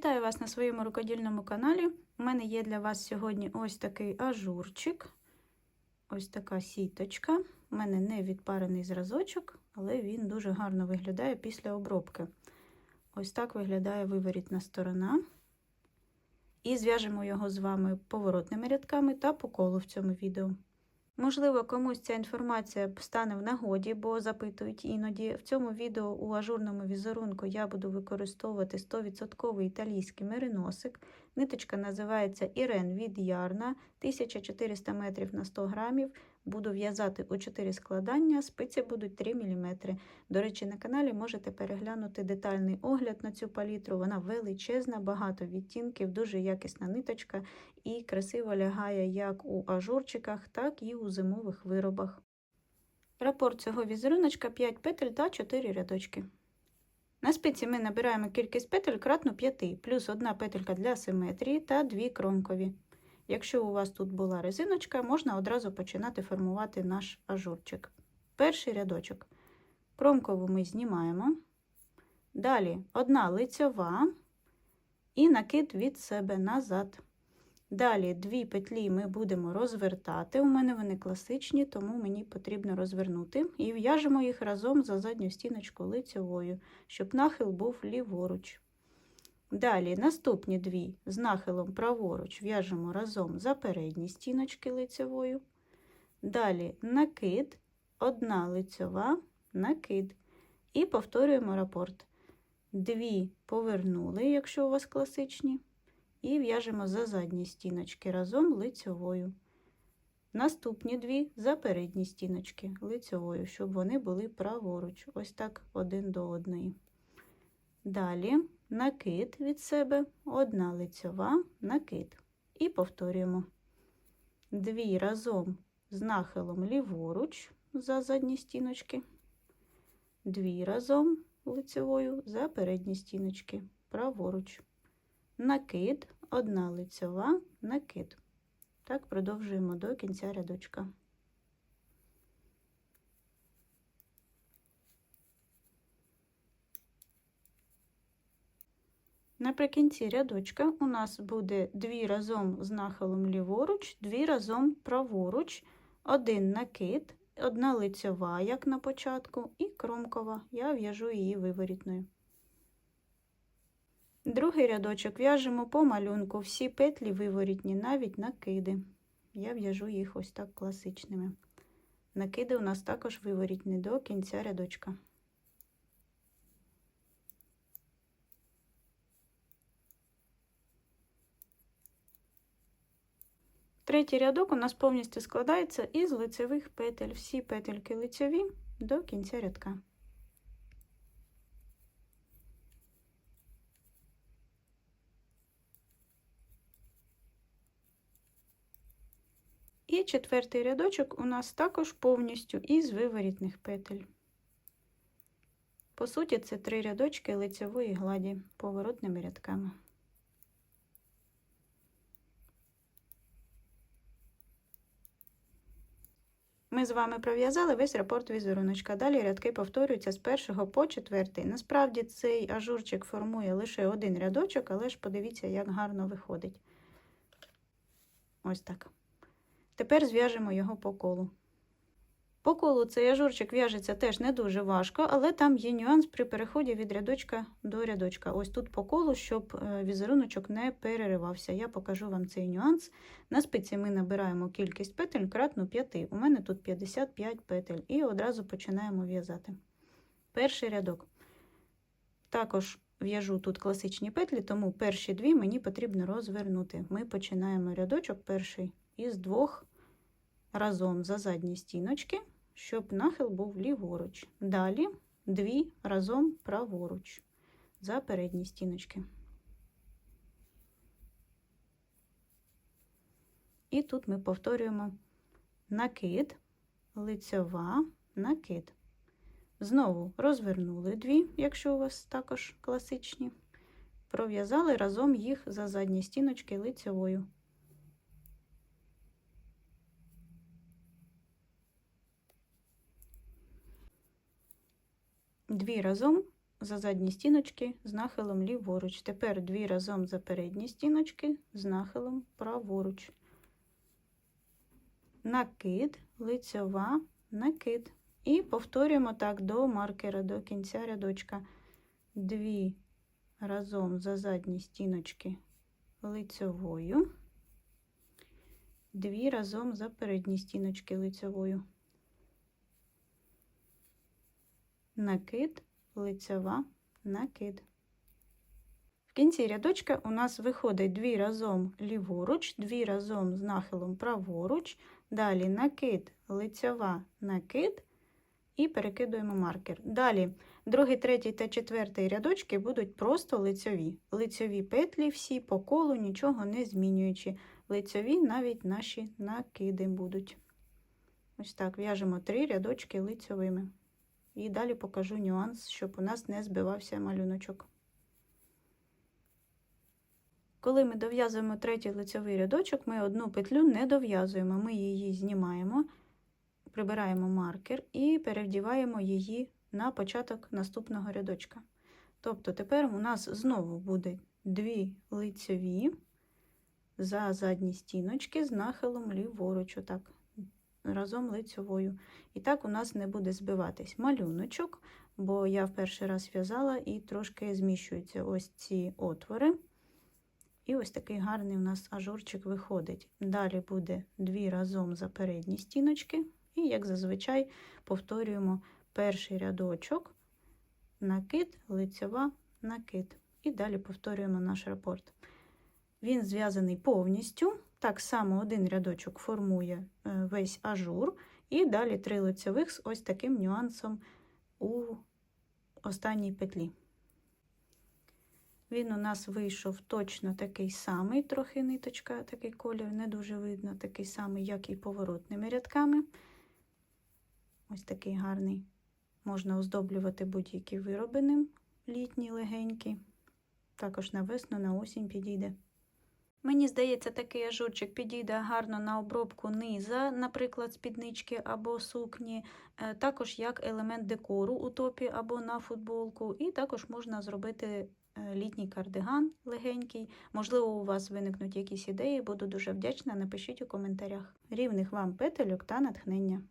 Вітаю вас на своєму рукодільному каналі. У мене є для вас сьогодні ось такий ажурчик, ось така сіточка. У мене не відпарений зразочок, але він дуже гарно виглядає після обробки. Ось так виглядає виворітна сторона. І зв'яжемо його з вами поворотними рядками та по колу в цьому відео. Можливо, комусь ця інформація стане в нагоді, бо запитують іноді. В цьому відео у ажурному візерунку я буду використовувати 100% італійський мериносик. Ниточка називається Ірен від Ярна 1400 метрів на 100 грамів. Буду в'язати у 4 складання, спиці будуть 3 мм. До речі, на каналі можете переглянути детальний огляд на цю палітру. Вона величезна, багато відтінків, дуже якісна ниточка і красиво лягає як у ажурчиках, так і у зимових виробах. Рапорт цього візеруночка 5 петель та 4 рядочки. На спиці ми набираємо кількість петель кратно 5, плюс одна петелька для симетрії та 2 кромкові. Якщо у вас тут була резиночка, можна одразу починати формувати наш ажурчик. Перший рядочок. Кромкову ми знімаємо. Далі одна лицьова і накид від себе назад. Далі дві петлі ми будемо розвертати. У мене вони класичні, тому мені потрібно розвернути. І в'яжемо їх разом за задню стіночку лицьовою, щоб нахил був ліворуч. Далі наступні дві з нахилом праворуч в'яжемо разом за передні стіночки лицевою. Далі накид, одна лицьова, накид. І повторюємо рапорт. Дві повернули, якщо у вас класичні, і в'яжемо за задні стіночки разом лицьовою. Наступні дві за передні стіночки лицьовою, щоб вони були праворуч, ось так один до одної. Далі накид від себе, одна лицьова, накид. І повторюємо дві разом з нахилом ліворуч за задні стіночки, дві разом лицевою за передні стіночки, праворуч. Накид, одна лицьова, накид. Так продовжуємо до кінця рядочка. Наприкінці рядочка у нас буде дві разом з нахилом ліворуч, дві разом праворуч, один накид, одна лицьова, як на початку, і кромкова. Я в'яжу її виворітною. Другий рядочок в'яжемо по малюнку, всі петлі виворітні, навіть накиди. Я в'яжу їх ось так класичними. Накиди у нас також виворітні до кінця рядочка. Третій рядок у нас повністю складається із лицевих петель. Всі петельки лицеві до кінця рядка. І четвертий рядочок у нас також повністю із виворітних петель. По суті, це три рядочки лицевої гладі поворотними рядками. Ми з вами пров'язали весь рапорт візеруночка. Далі рядки повторюються з першого по четвертий. Насправді цей ажурчик формує лише один рядочок, але ж подивіться, як гарно виходить. Ось так. Тепер зв'яжемо його по колу. По колу цей ажурчик в'яжеться теж не дуже важко, але там є нюанс при переході від рядочка до рядочка. Ось тут по колу, щоб візеруночок не переривався. Я покажу вам цей нюанс. На спиці ми набираємо кількість петель кратну 5. У мене тут 55 петель. І одразу починаємо в'язати. Перший рядок. Також в'яжу тут класичні петлі, тому перші дві мені потрібно розвернути. Ми починаємо рядочок перший із двох разом за задні стіночки, щоб нахил був ліворуч. Далі дві разом праворуч за передні стіночки. І тут ми повторюємо накид, лицьова, накид. Знову розвернули дві, якщо у вас також класичні, пров'язали разом їх за задні стіночки лицьовою. Дві разом за задні стіночки з нахилом ліворуч. Тепер дві разом за передні стіночки з нахилом праворуч. Накид, лицьова, накид. І повторюємо так до маркера, до кінця рядочка. Дві разом за задні стіночки лицьовою, дві разом за передні стіночки лицьовою. Накид, лицьова, накид. В кінці рядочка у нас виходить дві разом ліворуч, дві разом з нахилом праворуч, далі накид, лицьова, накид і перекидуємо маркер. Далі другий, третій та четвертий рядочки будуть просто лицьові. Лицьові петлі всі по колу, нічого не змінюючи. Лицьові навіть наші накиди будуть. Ось так в'яжемо три рядочки лицьовими. І далі покажу нюанс, щоб у нас не збивався малюночок. Коли ми дов'язуємо третій лицьовий рядочок, ми одну петлю не дов'язуємо, ми її знімаємо, прибираємо маркер і перевдіваємо її на початок наступного рядочка. Тобто тепер у нас знову буде дві лицьові за задні стіночки з нахилом ліворуч, отак, разом лицьовою. І так у нас не буде збиватись малюночок, бо я в перший раз в'язала і трошки зміщуються ось ці отвори. І ось такий гарний у нас ажурчик виходить. Далі буде дві разом за передні стіночки, і, як зазвичай, повторюємо перший рядочок, накид, лицьова, накид. І далі повторюємо наш рапорт. Він зв'язаний повністю. Так само один рядочок формує е, весь ажур, і далі три лицьових з ось таким нюансом у останній петлі. Він у нас вийшов точно такий самий, трохи ниточка, такий колір, не дуже видно, такий самий, як і поворотними рядками. Ось такий гарний. Можна оздоблювати будь-які вироби ним, літні, легенькі. Також на весну, на осінь підійде. Мені здається, такий ажурчик підійде гарно на обробку низа, наприклад, спіднички або сукні, е, також як елемент декору у топі або на футболку, і також можна зробити е, літній кардиган легенький. Можливо, у вас виникнуть якісь ідеї, буду дуже вдячна. Напишіть у коментарях. Рівних вам петельок та натхнення.